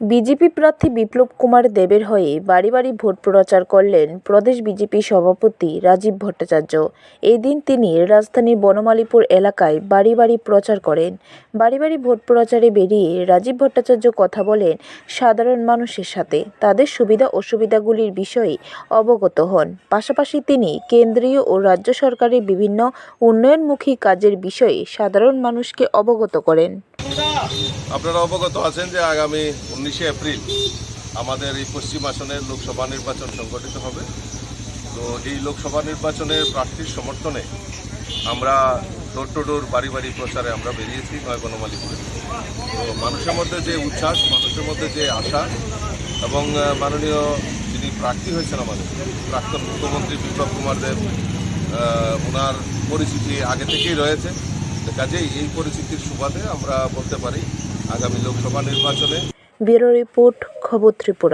BJP প্রার্থী বিপ্লব কুমার দেবের হয়ে বাড়ি বাড়ি ভোট প্রচার করলেন প্রদেশ বিজেপি সভাপতি রাজীব ভট্টাচার্য। এই দিন তিনি রাজধানীর বনমালীপুর এলাকায় বাড়ি বাড়ি প্রচার করেন। বাড়ি বাড়ি ভোট প্রচারে বেরিয়ে রাজীব ভট্টাচার্য কথা বলেন সাধারণ মানুষের সাথে। তাদের সুবিধা অসুবিধাগুলির বিষয়ে অবগত হন। পাশাপাশি তিনি কেন্দ্রীয় ও রাজ্য সরকারের বিভিন্ন উন্নয়নমুখী কাজের বিষয়ে সাধারণ মানুষকে অবগত করেন। আপনারা অবগত আছেন যে আগামী উনিশে এপ্রিল আমাদের এই পশ্চিম আসনের লোকসভা নির্বাচন সংগঠিত হবে। তো এই লোকসভা নির্বাচনের প্রার্থীর সমর্থনে আমরা ডোর টু ডোর বাড়ি বাড়ি প্রচারে আমরা বেরিয়েছি নয় বনমালীপুরে তো মানুষের মধ্যে যে উচ্ছ্বাস, মানুষের মধ্যে যে আশা এবং মাননীয় যিনি প্রার্থী হয়েছেন আমাদের, প্রাক্তন মুখ্যমন্ত্রী বিপ্লব কুমার দেব ওনার পরিচিতি আগে থেকেই রয়েছে। কাজেই এই পরিস্থিতির সুবাদে আমরা বলতে পারি আগামী লোকসভা নির্বাচনে। ব্যুরো রিপোর্ট খবর ত্রিপুরা।